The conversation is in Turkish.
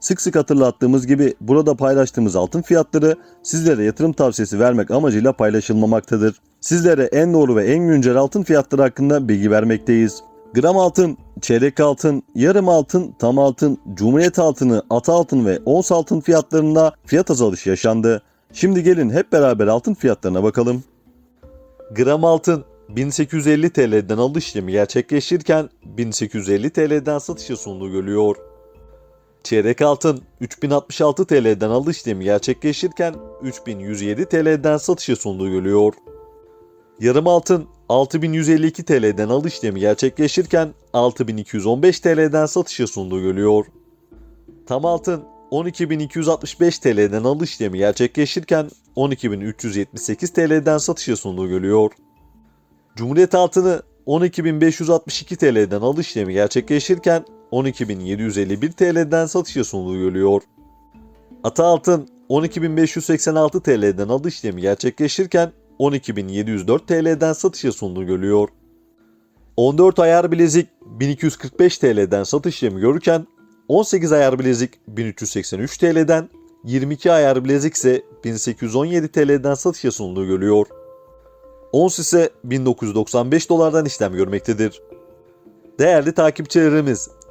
Sık sık hatırlattığımız gibi burada paylaştığımız altın fiyatları sizlere yatırım tavsiyesi vermek amacıyla paylaşılmamaktadır. Sizlere en doğru ve en güncel altın fiyatları hakkında bilgi vermekteyiz. Gram altın, çeyrek altın, yarım altın, tam altın, cumhuriyet altını, ata altın ve ons altın fiyatlarında fiyat azalışı yaşandı. Şimdi gelin hep beraber altın fiyatlarına bakalım. Gram altın 1850 TL'den alış işlemi gerçekleşirken 1850 TL'den satışa sunduğu görülüyor. Çeyrek altın 3066 TL'den alış işlemi gerçekleşirken 3107 TL'den satışa sunduğu görülüyor. Yarım altın 6152 TL'den alış işlemi gerçekleşirken 6215 TL'den satışa sunduğu görülüyor. Tam altın 12265 TL'den alış işlemi gerçekleşirken 12378 TL'den satışa sunduğu görülüyor. Cumhuriyet altını 12562 TL'den alış işlemi gerçekleşirken 12.751 TL'den satışa sunduğu görülüyor. Ata altın 12.586 TL'den alış işlemi gerçekleşirken 12.704 TL'den satışa sunduğu görülüyor. 14 ayar bilezik 1245 TL'den satış işlemi görürken 18 ayar bilezik 1383 TL'den 22 ayar bilezik ise 1817 TL'den satışa sunduğu görülüyor. Ons ise 1995 dolardan işlem görmektedir. Değerli takipçilerimiz,